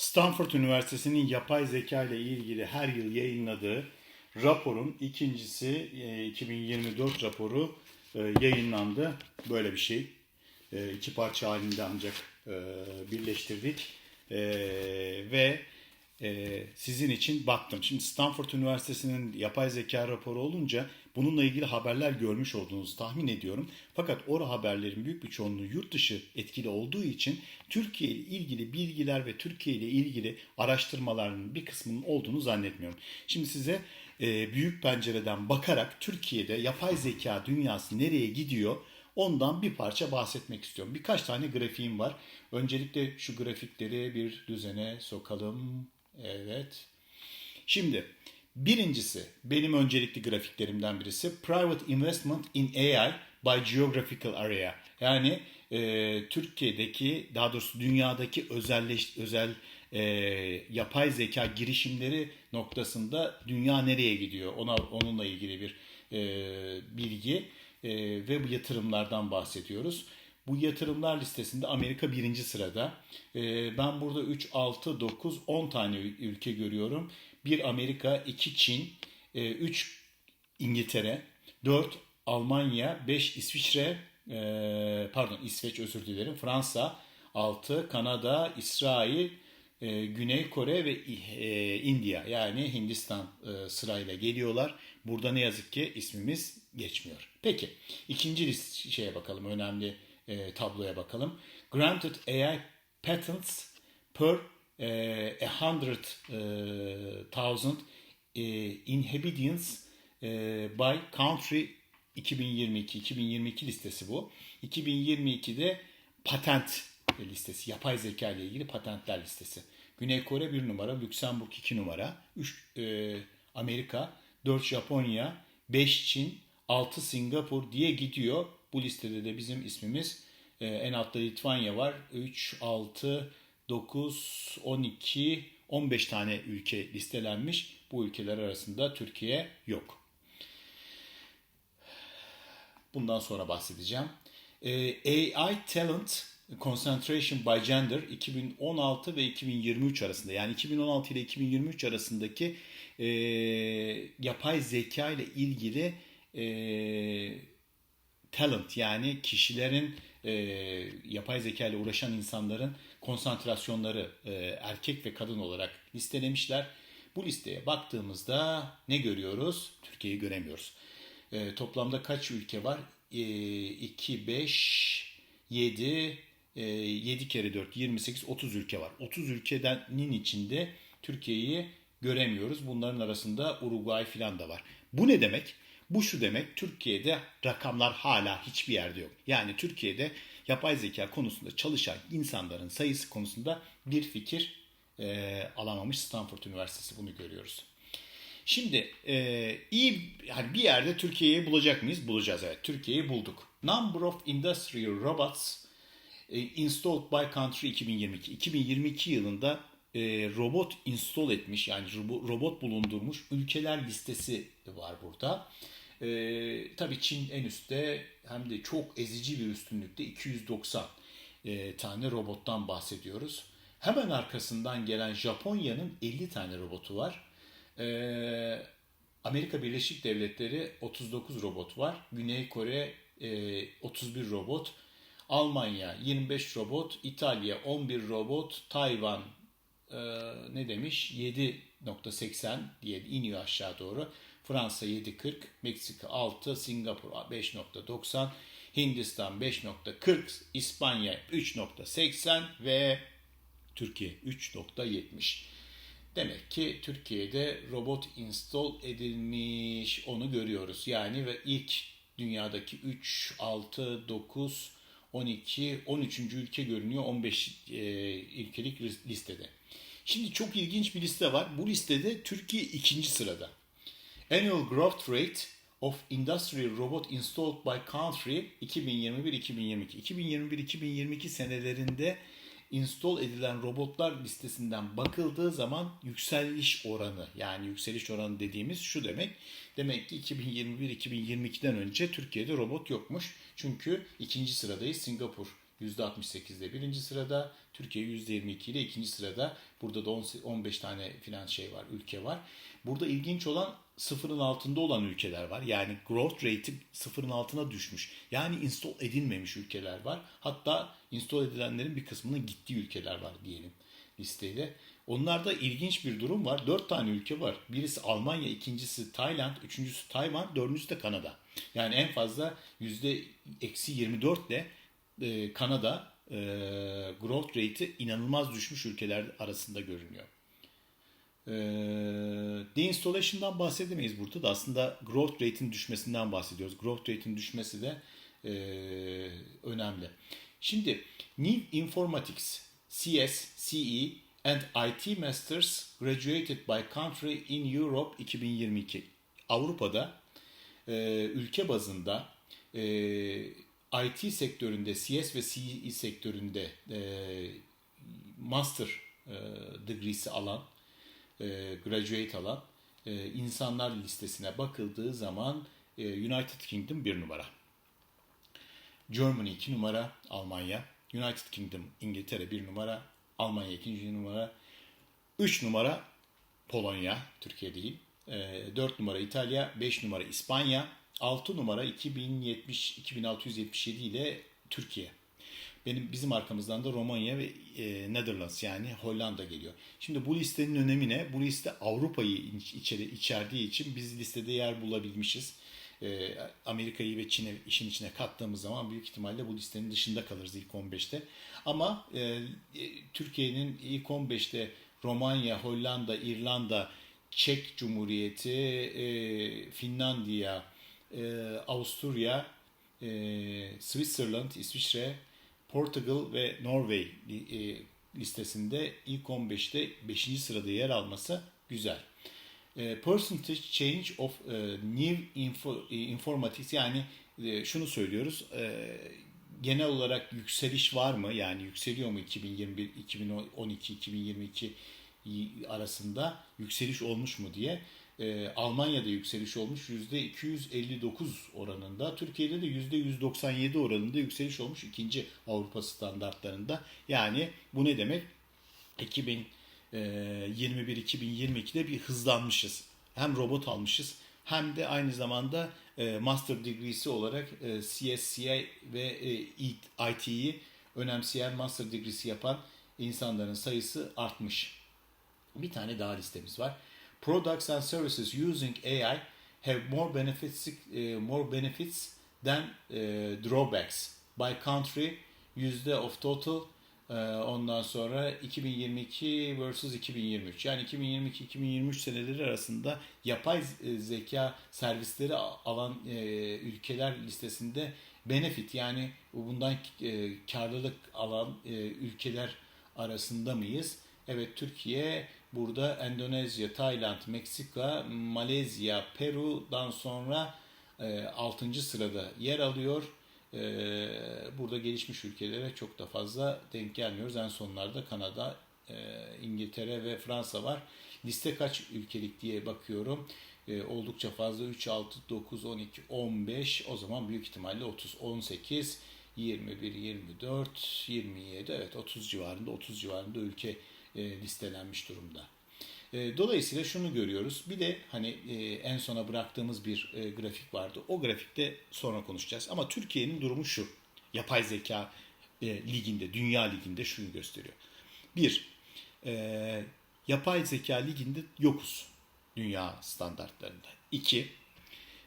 Stanford Üniversitesi'nin yapay zeka ile ilgili her yıl yayınladığı raporun ikincisi e, 2024 raporu e, yayınlandı. Böyle bir şey. E, iki parça halinde ancak e, birleştirdik. E, ve e, sizin için baktım. Şimdi Stanford Üniversitesi'nin yapay zeka raporu olunca bununla ilgili haberler görmüş olduğunuzu tahmin ediyorum. Fakat o haberlerin büyük bir çoğunluğu yurt dışı etkili olduğu için Türkiye ile ilgili bilgiler ve Türkiye ile ilgili araştırmaların bir kısmının olduğunu zannetmiyorum. Şimdi size e, büyük pencereden bakarak Türkiye'de yapay zeka dünyası nereye gidiyor Ondan bir parça bahsetmek istiyorum. Birkaç tane grafiğim var. Öncelikle şu grafikleri bir düzene sokalım. Evet. Şimdi birincisi benim öncelikli grafiklerimden birisi Private Investment in AI by Geographical Area. Yani e, Türkiye'deki daha doğrusu dünyadaki özelleş, özel e, yapay zeka girişimleri noktasında dünya nereye gidiyor ona onunla ilgili bir e, bilgi e, ve bu yatırımlardan bahsediyoruz. Bu yatırımlar listesinde Amerika birinci sırada. E, ben burada 3, 6, 9, 10 tane ülke görüyorum. 1 Amerika, 2 Çin, e, 3 İngiltere, 4 Almanya, 5 İsviçre, e, pardon İsveç özür dilerim, Fransa, 6 Kanada, İsrail, e, Güney Kore ve e, India yani Hindistan e, sırayla geliyorlar. Burada ne yazık ki ismimiz geçmiyor. Peki ikinci şeye bakalım önemli e, tabloya bakalım. Granted AI patents per e, a hundred e, thousand e, inhabitants e, by country 2022 2022 listesi bu. 2022'de patent listesi, yapay zeka ile ilgili patentler listesi. Güney Kore 1 numara, Lüksemburg 2 numara, 3 e, Amerika, 4 Japonya, 5 Çin, 6 Singapur diye gidiyor. Bu listede de bizim ismimiz e, en altta Litvanya var. 3, 6, 9, 12, 15 tane ülke listelenmiş. Bu ülkeler arasında Türkiye yok. Bundan sonra bahsedeceğim. E, AI Talent Concentration by Gender 2016 ve 2023 arasında yani 2016 ile 2023 arasındaki e, yapay zeka ile ilgili e, talent yani kişilerin e, yapay zeka ile uğraşan insanların konsantrasyonları e, erkek ve kadın olarak listelemişler. Bu listeye baktığımızda ne görüyoruz? Türkiye'yi göremiyoruz. E, toplamda kaç ülke var? E, 2, 5, 7, e, 7 kere 4, 28, 30 ülke var. 30 ülkenin içinde Türkiye'yi göremiyoruz. Bunların arasında Uruguay filan da var. Bu ne demek? Bu şu demek Türkiye'de rakamlar hala hiçbir yerde yok. Yani Türkiye'de yapay zeka konusunda çalışan insanların sayısı konusunda bir fikir e, alamamış Stanford Üniversitesi bunu görüyoruz. Şimdi e, iyi hani bir yerde Türkiye'yi bulacak mıyız? Bulacağız evet. Türkiye'yi bulduk. Number of industrial robots e, installed by country 2022. 2022 yılında e, robot install etmiş yani robot bulundurmuş ülkeler listesi var burada. E, tabii Çin en üstte hem de çok ezici bir üstünlükte 290 e, tane robottan bahsediyoruz. Hemen arkasından gelen Japonya'nın 50 tane robotu var. E, Amerika Birleşik Devletleri 39 robot var. Güney Kore e, 31 robot. Almanya 25 robot, İtalya 11 robot, Tayvan e, ne demiş 7.80 diye iniyor aşağı doğru. Fransa 7.40, Meksika 6, Singapur 5.90, Hindistan 5.40, İspanya 3.80 ve Türkiye 3.70. Demek ki Türkiye'de robot install edilmiş onu görüyoruz. Yani ve ilk dünyadaki 3, 6, 9, 12, 13. ülke görünüyor 15 e, ülkelik listede. Şimdi çok ilginç bir liste var. Bu listede Türkiye ikinci sırada. Annual Growth Rate of Industrial Robot Installed by Country 2021-2022. 2021-2022 senelerinde install edilen robotlar listesinden bakıldığı zaman yükseliş oranı yani yükseliş oranı dediğimiz şu demek. Demek ki 2021-2022'den önce Türkiye'de robot yokmuş. Çünkü ikinci sıradayız Singapur %68'de birinci sırada. Türkiye %22 ile ikinci sırada. Burada da 15 tane filan şey var, ülke var. Burada ilginç olan sıfırın altında olan ülkeler var. Yani growth rate'i sıfırın altına düşmüş. Yani install edilmemiş ülkeler var. Hatta install edilenlerin bir kısmının gittiği ülkeler var diyelim listeyle. Onlarda ilginç bir durum var. Dört tane ülke var. Birisi Almanya, ikincisi Tayland, üçüncüsü Tayvan, dördüncüsü de Kanada. Yani en fazla yüzde eksi 24 ile e, Kanada e, growth rate'i inanılmaz düşmüş ülkeler arasında görünüyor. E, deinstallation'dan bahsedemeyiz burada da aslında growth rate'in düşmesinden bahsediyoruz. Growth rate'in düşmesi de e, önemli. Şimdi New Informatics, CS, CE and IT Masters graduated by country in Europe 2022. Avrupa'da e, ülke bazında e, IT sektöründe, CS ve CE sektöründe e, master e, degree'si alan, e, graduate alan e, insanlar listesine bakıldığı zaman e, United Kingdom bir numara. Germany 2 numara, Almanya. United Kingdom, İngiltere 1 numara, Almanya 2. numara. 3 numara Polonya, Türkiye değil. 4 numara İtalya, 5 numara İspanya, 6 numara 2070 2677 ile Türkiye. Benim bizim arkamızdan da Romanya ve e, Netherlands yani Hollanda geliyor. Şimdi bu listenin önemi ne? Bu liste Avrupa'yı içeri içerdiği için biz listede yer bulabilmişiz. E, Amerika'yı ve Çin'i işin içine kattığımız zaman büyük ihtimalle bu listenin dışında kalırız ilk 15'te. Ama e, e, Türkiye'nin ilk 15'te Romanya, Hollanda, İrlanda, Çek Cumhuriyeti, e, Finlandiya, e, Avusturya, e, Switzerland, İsviçre, Portugal ve Norveç e, listesinde ilk 15'te 5. sırada yer alması güzel. E, percentage change of e, new info, e, informatics yani e, şunu söylüyoruz. E, genel olarak yükseliş var mı? Yani yükseliyor mu 2021, 2012, 2022 arasında yükseliş olmuş mu diye. E, Almanya'da yükseliş olmuş %259 oranında. Türkiye'de de %197 oranında yükseliş olmuş ikinci Avrupa standartlarında. Yani bu ne demek? 2021-2022'de bir hızlanmışız. Hem robot almışız hem de aynı zamanda e, master degree'si olarak e, CSCI ve e, IT'yi önemseyen master degree'si yapan insanların sayısı artmış. Bir tane daha listemiz var. Products and services using AI have more benefits e, more benefits than e, drawbacks by country yüzde of total e, ondan sonra 2022 versus 2023 yani 2022-2023 seneleri arasında yapay zeka servisleri alan ülkeler listesinde benefit yani bundan karlılık alan ülkeler arasında mıyız? Evet Türkiye burada Endonezya, Tayland, Meksika, Malezya, Peru'dan sonra e, 6. sırada yer alıyor. E, burada gelişmiş ülkelere çok da fazla denk gelmiyoruz. En sonlarda Kanada, e, İngiltere ve Fransa var. Liste kaç ülkelik diye bakıyorum. E, oldukça fazla 3, 6, 9, 12, 15 o zaman büyük ihtimalle 30, 18, 21, 24, 27 evet 30 civarında 30 civarında ülke e, listelenmiş durumda. E, dolayısıyla şunu görüyoruz. Bir de hani e, en sona bıraktığımız bir e, grafik vardı. O grafikte sonra konuşacağız. Ama Türkiye'nin durumu şu. Yapay zeka e, liginde, dünya liginde şunu gösteriyor. Bir, e, yapay zeka liginde yokuz dünya standartlarında. İki,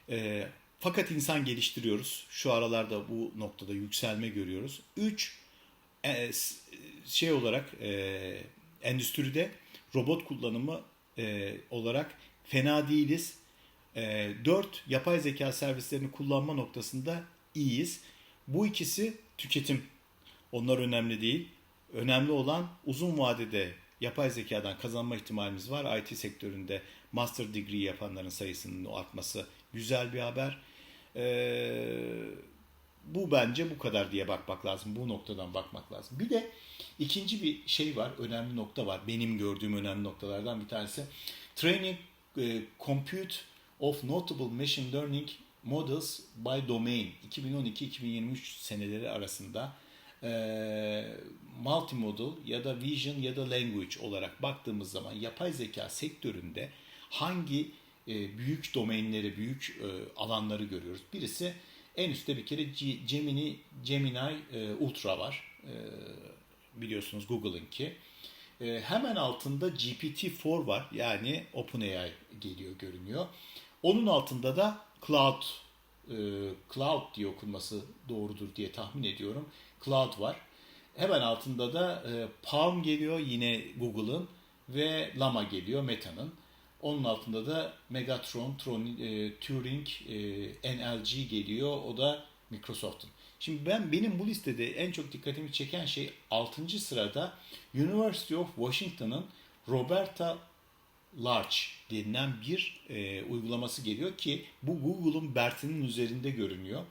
e, fakat insan geliştiriyoruz. Şu aralarda bu noktada yükselme görüyoruz. Üç, e, şey olarak e, endüstride robot kullanımı e, olarak fena değiliz. E, 4. Yapay zeka servislerini kullanma noktasında iyiyiz. Bu ikisi tüketim. Onlar önemli değil. Önemli olan uzun vadede yapay zekadan kazanma ihtimalimiz var. IT sektöründe master degree yapanların sayısının artması güzel bir haber. Ee, bu bence bu kadar diye bakmak lazım. Bu noktadan bakmak lazım. Bir de ikinci bir şey var. Önemli nokta var. Benim gördüğüm önemli noktalardan bir tanesi. Training e, Compute of Notable Machine Learning Models by Domain 2012-2023 seneleri arasında e, multimodal ya da vision ya da language olarak baktığımız zaman yapay zeka sektöründe hangi e, büyük domainleri, büyük e, alanları görüyoruz? Birisi en üstte bir kere Gemini, Gemini e, Ultra var. E, biliyorsunuz Google'ınki. E, hemen altında GPT-4 var. Yani OpenAI geliyor, görünüyor. Onun altında da Cloud Cloud diye okunması doğrudur diye tahmin ediyorum. Cloud var. Hemen altında da Palm geliyor yine Google'ın ve Llama geliyor Meta'nın. Onun altında da Megatron, Tron, e, Turing, e, NLG geliyor. O da Microsoft'un. Şimdi ben benim bu listede en çok dikkatimi çeken şey 6. sırada University of Washington'ın Roberta Large denilen bir e, uygulaması geliyor ki bu Google'un Bert'inin üzerinde görünüyor.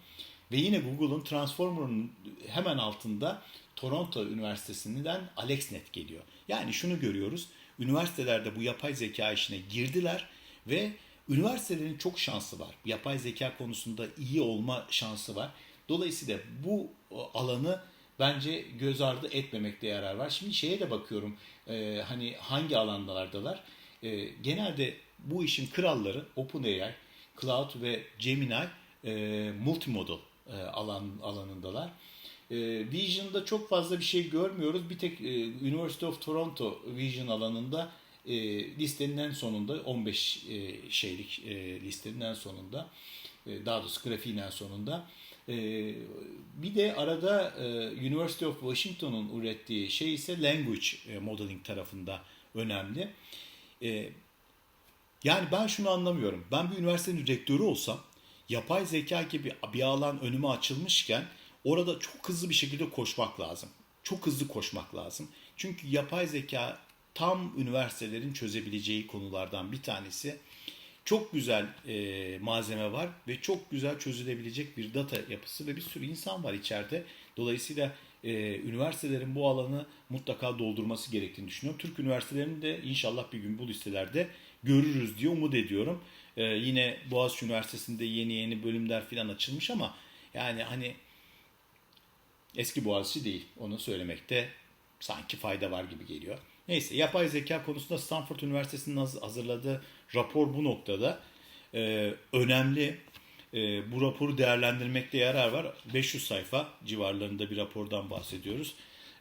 Ve yine Google'un Transformer'ın hemen altında Toronto Üniversitesi'nden AlexNet geliyor. Yani şunu görüyoruz. Üniversitelerde bu yapay zeka işine girdiler ve üniversitelerin çok şansı var. Yapay zeka konusunda iyi olma şansı var. Dolayısıyla bu o, alanı bence göz ardı etmemekte yarar var. Şimdi şeye de bakıyorum e, hani hangi alandalardalar. E, genelde bu işin kralları OpenAI, Cloud ve Gemini e, multimodal e, alan alanındalar. E, Vision'da çok fazla bir şey görmüyoruz. Bir tek e, University of Toronto Vision alanında e, listenin en sonunda 15 e, şeylik e, listenin en sonunda e, daha doğrusu grafiğin en sonunda. Bir de arada University of Washington'un ürettiği şey ise language modeling tarafında önemli. Yani ben şunu anlamıyorum. Ben bir üniversitenin rektörü olsam yapay zeka gibi bir alan önüme açılmışken orada çok hızlı bir şekilde koşmak lazım. Çok hızlı koşmak lazım. Çünkü yapay zeka tam üniversitelerin çözebileceği konulardan bir tanesi. Çok güzel e, malzeme var ve çok güzel çözülebilecek bir data yapısı ve bir sürü insan var içeride. Dolayısıyla e, üniversitelerin bu alanı mutlaka doldurması gerektiğini düşünüyorum. Türk üniversitelerinin de inşallah bir gün bu listelerde görürüz diye umut ediyorum. E, yine Boğaziçi Üniversitesi'nde yeni yeni bölümler falan açılmış ama yani hani eski Boğaziçi değil. Onu söylemekte sanki fayda var gibi geliyor. Neyse yapay zeka konusunda Stanford Üniversitesi'nin haz- hazırladığı rapor bu noktada e, önemli. E, bu raporu değerlendirmekte yarar var. 500 sayfa civarlarında bir rapordan bahsediyoruz.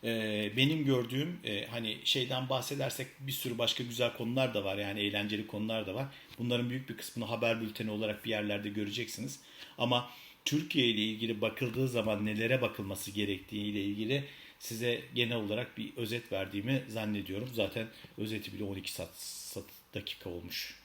E, benim gördüğüm e, hani şeyden bahsedersek bir sürü başka güzel konular da var. Yani eğlenceli konular da var. Bunların büyük bir kısmını haber bülteni olarak bir yerlerde göreceksiniz. Ama Türkiye ile ilgili bakıldığı zaman nelere bakılması gerektiği ile ilgili size genel olarak bir özet verdiğimi zannediyorum. Zaten özeti bile 12 saat, saat dakika olmuş.